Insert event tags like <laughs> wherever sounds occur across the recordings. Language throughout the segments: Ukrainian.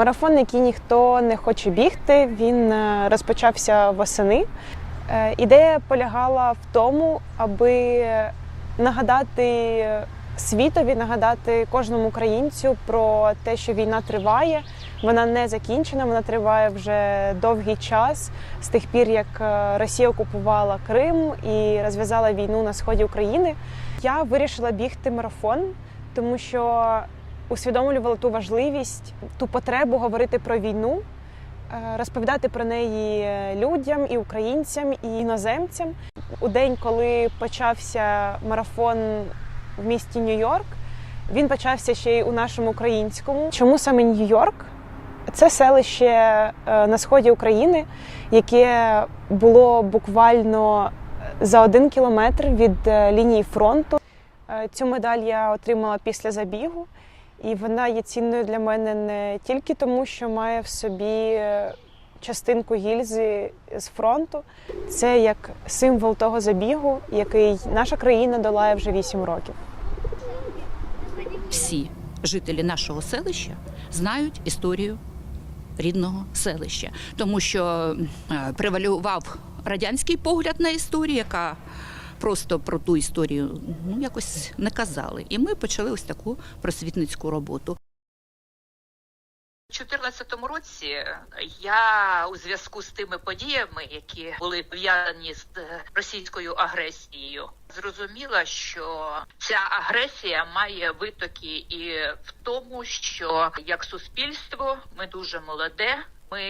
Марафон, який ніхто не хоче бігти, він е, розпочався восени. Е, Ідея полягала в тому, аби нагадати світові, нагадати кожному українцю про те, що війна триває. Вона не закінчена, вона триває вже довгий час з тих пір, як е, Росія окупувала Крим і розв'язала війну на сході України. Я вирішила бігти марафон, тому що усвідомлювала ту важливість, ту потребу говорити про війну, е, розповідати про неї е, людям і українцям, і іноземцям. У день, коли почався марафон в місті Нью-Йорк, він почався ще й у нашому українському. Чому саме Нью-Йорк? Це селище е, на сході України, яке було буквально за один кілометр від лінії фронту. Цю медаль я отримала після забігу, і вона є цінною для мене не тільки тому, що має в собі е, частинку гільзи з фронту. Це як символ того забігу, який наша країна долає вже 8 років. всі жителі нашого селища знають історію рідного селища, тому що е, превалював радянський погляд на історію, яка просто про ту історію ну якось не казали. І ми почали ось таку просвітницьку роботу. У 2014 році я у зв'язку з тими подіями, які були пов'язані з е, російською агресією, зрозуміла, що ця агресія має витоки і в тому, що як суспільство ми дуже молоде. Ми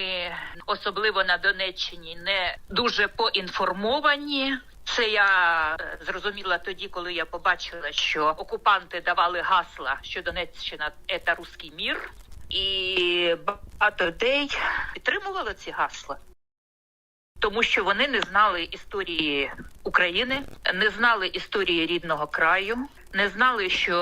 особливо на Донеччині не дуже поінформовані. Це я е, зрозуміла тоді, коли я побачила, що окупанти давали гасла, що Донеччина це руський мір, і багато людей підтримувало ці гасла, тому що вони не знали історії України, не знали історії рідного краю, не знали, що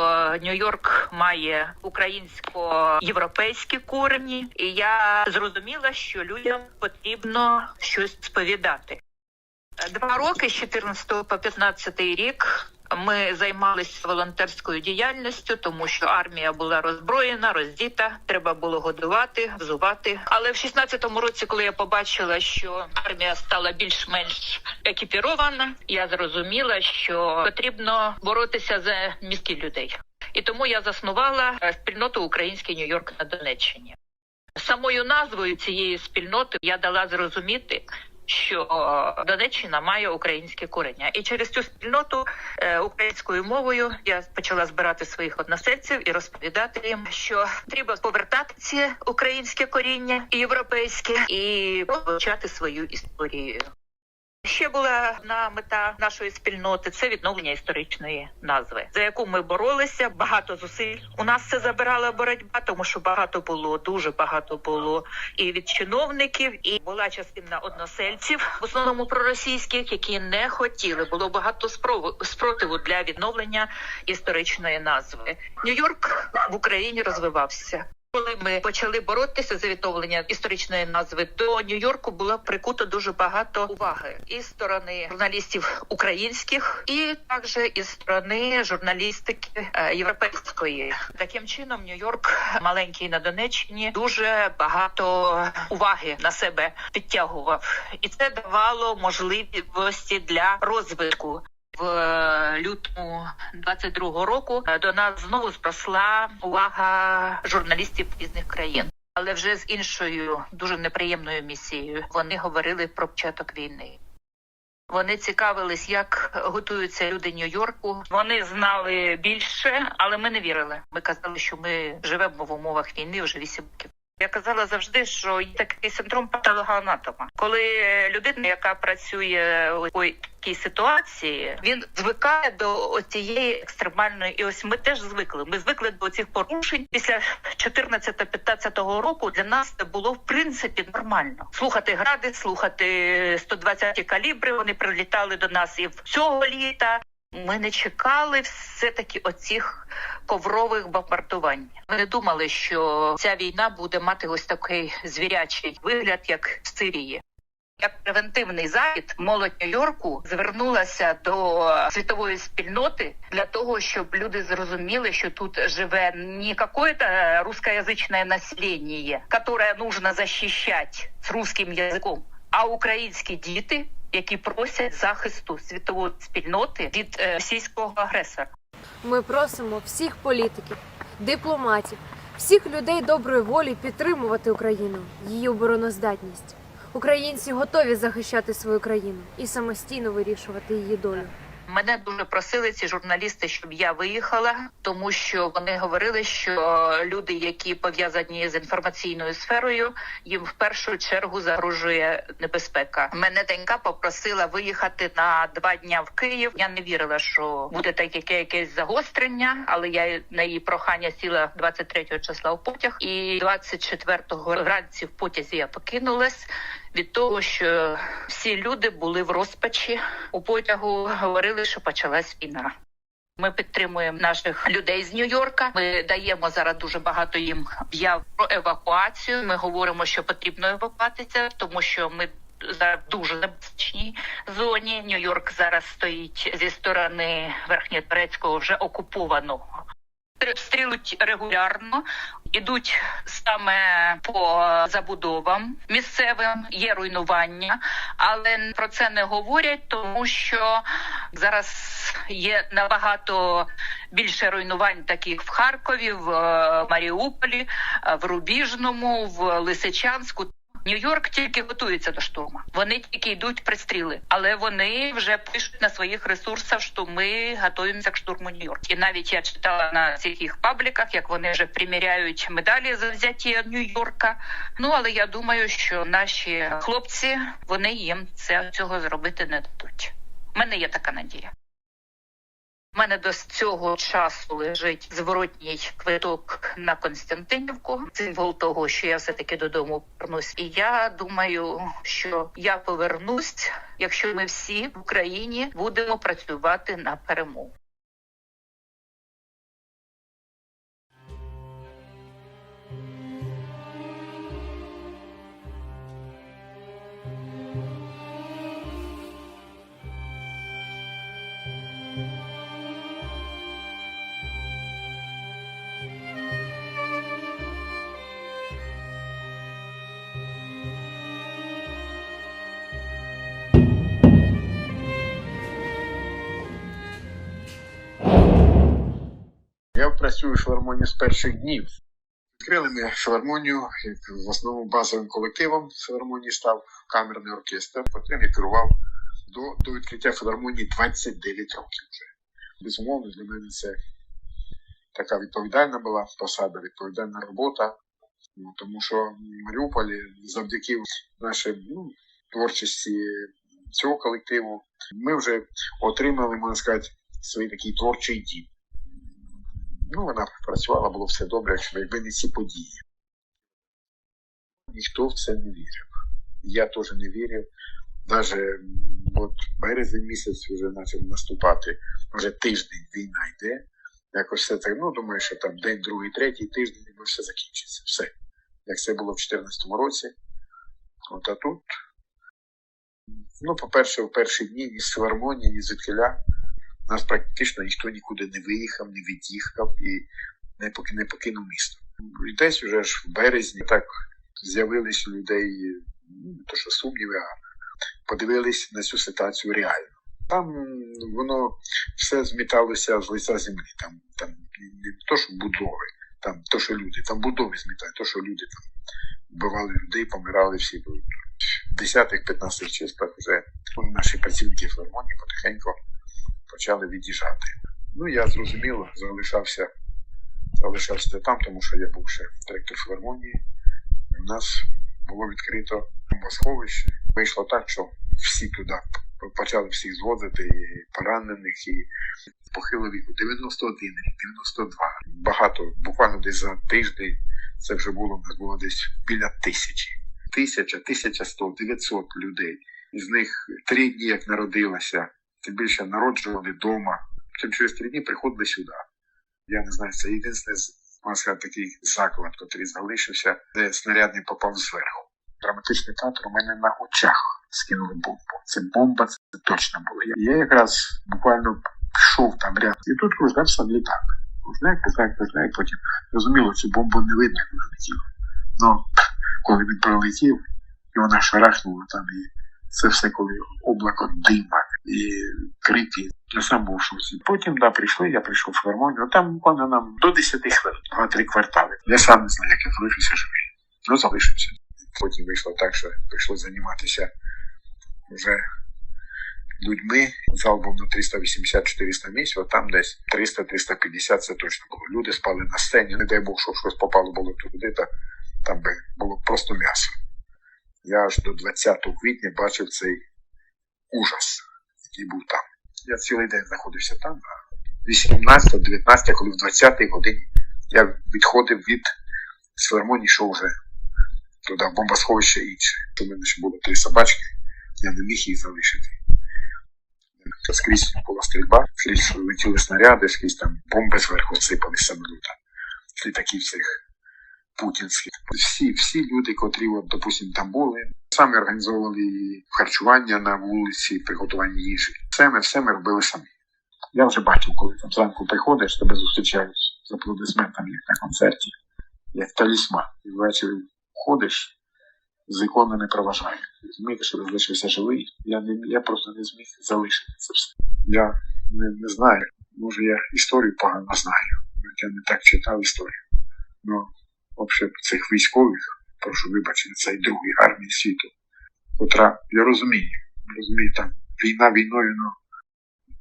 Нью-Йорк має українсько-європейські корені, і я зрозуміла, що людям потрібно щось сповідати. Два роки з 14 по 15 рік ми займалися волонтерською діяльністю, тому що армія була роззброєна, роздіта. Треба було годувати, взувати. Але в 16-му році, коли я побачила, що армія стала більш-менш екіпірована, я зрозуміла, що потрібно боротися за мізки людей. І тому я заснувала спільноту Український Нью-Йорк на Донеччині. Самою назвою цієї спільноти я дала зрозуміти, що е, Донеччина має українське корення, і через цю спільноту е, українською мовою я почала збирати своїх односельців і розповідати їм, що треба повертати ці українське коріння і європейське і вивчати свою історію. Ще була одна мета нашої спільноти це відновлення історичної назви, за яку ми боролися. Багато зусиль у нас це забирала боротьба, тому що багато було, дуже багато було і від чиновників, і була частина односельців, в основному проросійських, які не хотіли. Було багато спротиву для відновлення історичної назви. Нью-Йорк в Україні розвивався. Коли ми почали боротися за відновлення історичної назви, до Нью-Йорку було прикуто дуже багато уваги і з сторони журналістів українських, і також із сторони журналістики е, європейської. Таким чином, Нью-Йорк маленький на Донеччині дуже багато уваги на себе підтягував, і це давало можливості для розвитку. В е, лютому 22-го року е, до нас знову зросла увага журналістів різних країн, але вже з іншою дуже неприємною місією. Вони говорили про початок війни. Вони цікавились, як готуються люди Нью-Йорку. Вони знали більше, але ми не вірили. Ми казали, що ми живемо в умовах війни вже 8 років. Я казала завжди, що є такий синдром патологоанатома. Коли людина, яка працює у такій ситуації, він звикає до цієї екстремальної, і ось ми теж звикли. Ми звикли до цих порушень. Після 14-15 року для нас це було в принципі нормально. Слухати гради, слухати 120 калібри. Вони прилітали до нас і в цього літа. Ми не чекали все таки оцих коврових бомбардувань. Ми не думали, що ця війна буде мати ось такий звірячий вигляд, як в Сирії. Як превентивний захід, молодь Нью-Йорку звернулася до світової спільноти для того, щоб люди зрозуміли, що тут живе не какое-то русскоязычное населення, которое нужно защищать з русским язиком, а українські діти, які просять захисту світової спільноти від е, російського агресора. Ми просимо всіх політиків, дипломатів, всіх людей доброї волі підтримувати Україну, її обороноздатність. Українці готові захищати свою країну і самостійно вирішувати її долю. Мене дуже просили ці журналісти, щоб я виїхала, тому що вони говорили, що люди, які пов'язані з інформаційною сферою, їм в першу чергу загрожує небезпека. Мене донька попросила виїхати на два дня в Київ. Я не вірила, що буде таке якесь загострення, але я на її прохання сіла 23 числа у потяг, і 24-го вранці в потязі я покинулась від того, що всі люди були в розпачі у потягу. Говорили, що почалась війна. Ми підтримуємо наших людей з Нью-Йорка. Ми даємо зараз дуже багато їм об'яв про евакуацію. Ми говоримо, що потрібно евакуватися, тому що ми зараз в дуже небезпечній зоні. Нью-Йорк зараз стоїть зі сторони Верхньоторецького вже окупованого. Стрілють регулярно, ідуть саме по забудовам місцевим, є руйнування, але про це не говорять, тому що зараз є набагато більше руйнувань, таких в Харкові, в е, Маріуполі, е, в Рубіжному, в Лисичанську. Нью-Йорк тільки готується до штурму. Вони тільки йдуть пристріли, але вони вже пишуть на своїх ресурсах, що ми готуємося к штурму Нью-Йорк. І навіть я читала на цих їх пабліках, як вони вже приміряють медалі за взяття Нью-Йорка. Ну але я думаю, що наші хлопці вони їм це цього зробити не дадуть. У мене є така надія. Мене до цього часу лежить зворотній квиток на Константинівку. Символ того, що я все таки додому повернусь. І я думаю, що я повернусь, якщо ми всі в Україні будемо працювати на перемогу. Працюю в філармонії з перших днів. Відкрили ми філармонію, в основному базовим колективом філармонії став камерний оркестр. Потім я керував до, до відкриття філармонії 29 років вже. Безумовно, для мене це така відповідальна була посада, відповідальна робота. Ну, тому що в Маріуполі завдяки нашій ну, творчості цього колективу ми вже отримали, можна сказати, свій такий творчий дім. Ну, вона працювала, було все добре, якби не ці події. Ніхто в це не вірив. Я теж не вірив. Навіть от березень місяць вже почав наступати, вже тиждень війна йде. Якось все так, ну думаю, що там день, другий, третій тиждень і все закінчиться. Все. Як це було в 2014 році. От а тут, ну, по-перше, в перші дні ні з філармонії, ні звідкиля нас практично ніхто нікуди не виїхав, не від'їхав і не поки не покинув місто. Десь вже ж в березні так з'явились у людей ну, то що сумніви, а подивились на цю ситуацію реально. Там воно все зміталося з лиця землі. Там, там не то, що будови, там то, що люди, там будови змітають, то, що люди там вбивали людей, помирали всі. В 10-15 числах вже ну, наші працівники філармонії потихеньку почали від'їжджати. Ну, я зрозуміло, залишався, залишався там, тому що я був ще директор філармонії. У нас було відкрито бомбосховище. Вийшло так, що всі туди почали всіх звозити, і поранених, і похилого віку. 91 92. Багато, буквально десь за тиждень це вже було, у нас було десь біля тисячі. Тисяча, тисяча сто, дев'ятсот людей. Із них три дні, як народилася, тим більше народжували вдома. Потім через три дні приходили сюди. Я не знаю, це єдиний можна сказати, такий заклад, який залишився, де снаряд не попав зверху. Драматичний театр у мене на очах скинули бомбу. Це бомба, це точно була. Я, якраз буквально пішов там ряд. І тут кружляв сам літак. Кружляк, кружляк, кружляк, потім зрозуміло, цю бомбу не видно, як вона летіла. Ну, коли він прилетів, і вона шарахнула там, і це все коли облако дима і крики. Я. Потім да, прийшли, я прийшов в філармонію. Там буквально нам до 10 хвилин, два-три квартали. Я сам не знаю, як я залишився живий. Ну, залишився. Потім вийшло так, що прийшлося займатися вже людьми. Зал був на 380-400 місць, от там десь 300-350 це точно було. Люди спали на сцені. Не дай Бог, щоб щось попало було туди, та там би було просто м'ясо. Я аж до 20 квітня бачив цей ужас, який був там. Я цілий день знаходився там, а 18-19, коли в 20-й годині я відходив від філармонії, йшов вже туди, в бомбосховище інше. У мене ще було три собачки, я не міг їх залишити. Скрізь була стрільба, скрізь летіли снаряди, скрізь там бомби зверху сипались самоліта. З літаків цих путінських. Всі, всі люди, котрі, от, допустим, там були, самі організовували харчування на вулиці, приготування їжі. Все ми, все ми робили самі. Я вже бачив, коли там зранку приходиш, тебе зустрічають з аплодисментами, як на концерті, як талісман. І ввечері ходиш, з іконами проважають. Розумієте, що залишився живий. Я не я просто не зміг залишити це все. Я не, не знаю. Може я історію погано знаю. Я не так читав історію. Ну, взагалі, цих військових, прошу вибачення, цей другий армії світу, котра, я розумію, розумію, там війна війною, ну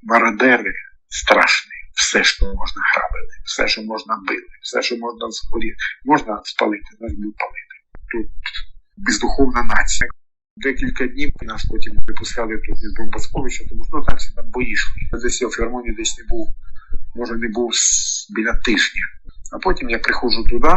мародери страшні. Все, що можна грабили, все, що можна били, все, що можна спалити, можна спалити, нас будуть палити. Тут бездуховна нація. Декілька днів нас потім випускали тут із бомбосховища, тому що ну, там всі там бої йшли. Десь я в філармонії десь не був, може не був біля тижня. А потім я приходжу туди,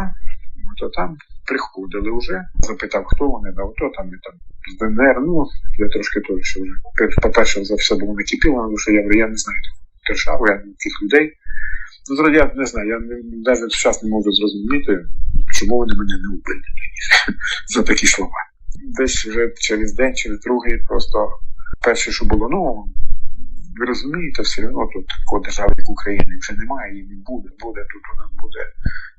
то там приходили вже. Запитав, хто вони, да, ото там і там з ДНР. Ну, я трошки теж вже. По-перше, за все було накипіло, тому що я я не знаю державу, я не тих людей. Ну, я не знаю, я навіть зараз не можу зрозуміти, чому вони мене не тоді <laughs> за такі слова. Десь вже через день, через другий, просто перше, що було, ну ви розумієте, все одно тут такої держави, як України, вже немає і не буде. Буде тут у нас буде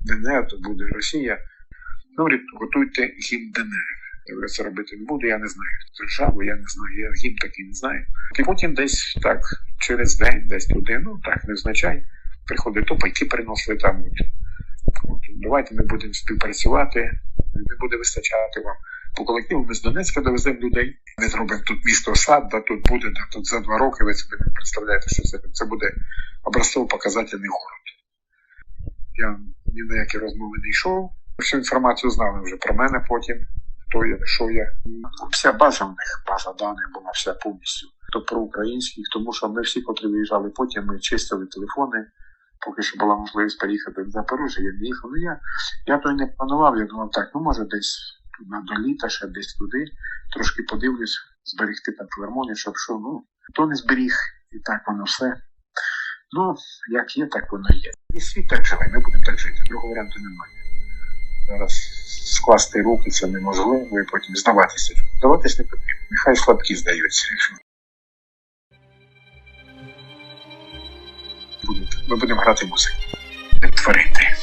ДНР, тут буде Росія. Говорить, готуйте гімн ДНР. Я говорю, це робити не буду, я не знаю державу, я не знаю, я гімн такий не знаю. І потім десь так, через день, десь туди, ну так, невзначай, приходить то пайки приносили там. От, от, давайте ми будемо співпрацювати, не буде вистачати вам. По колективу ми з Донецька довеземо людей. Ми зробимо тут місто сад, да тут буде, да тут за два роки ви собі не представляєте, що це, це буде образцово показательний город. Я ні на які розмови не йшов. Всю інформацію знали вже про мене потім, хто я, що я. Вся база в них, база даних була вся повністю. То про українських, тому що ми всі, котрі виїжджали потім, ми чистили телефони. Поки що була можливість переїхати в Запоріжжя, я не їхав. Ну я, я то не планував, я думав, так, ну може десь на до літа, ще десь туди, трошки подивлюсь, зберегти там філармонію, щоб що, ну, то не зберіг, і так воно все. Ну, як є, так воно є. І світ так живе, ми будемо так жити. Другого варіанту немає. Скласти руки це неможливо, і потім здаватися. Здаватись не потрібно. Нехай слабкі здаються. Ми будемо грати музику, творити.